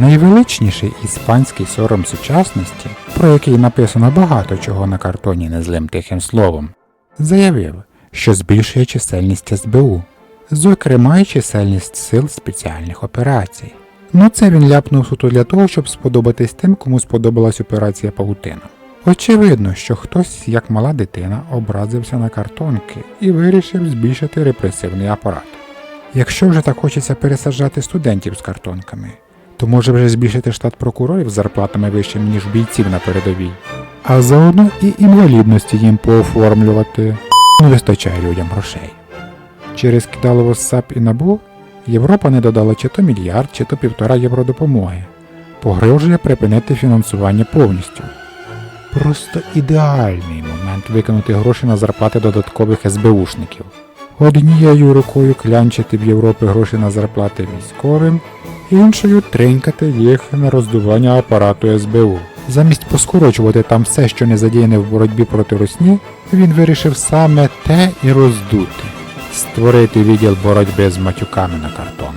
Найвеличніший іспанський сором сучасності, про який написано багато чого на картоні незлим тихим словом, заявив, що збільшує чисельність СБУ, зокрема й чисельність сил спеціальних операцій. Ну це він ляпнув суто для того, щоб сподобатись тим, кому сподобалась операція Павутина. Очевидно, що хтось, як мала дитина, образився на картонки і вирішив збільшити репресивний апарат. Якщо вже так хочеться пересаджати студентів з картонками, то може вже збільшити штат прокурорів з зарплатами вищими, ніж бійців на передовій, а заодно і інвалідності їм пооформлювати. Не вистачає людям грошей. Через кидалово САП і НАБУ Європа не додала чи то мільярд, чи то півтора євро допомоги. Погрожує припинити фінансування повністю. Просто ідеальний момент викинути гроші на зарплати додаткових СБУшників. Однією рукою клянчити в Європі гроші на зарплати військовим, іншою тринькати їх на роздування апарату СБУ. Замість поскорочувати там все, що не задіяне в боротьбі проти Русні, він вирішив саме те і роздути створити відділ боротьби з матюками на картонах.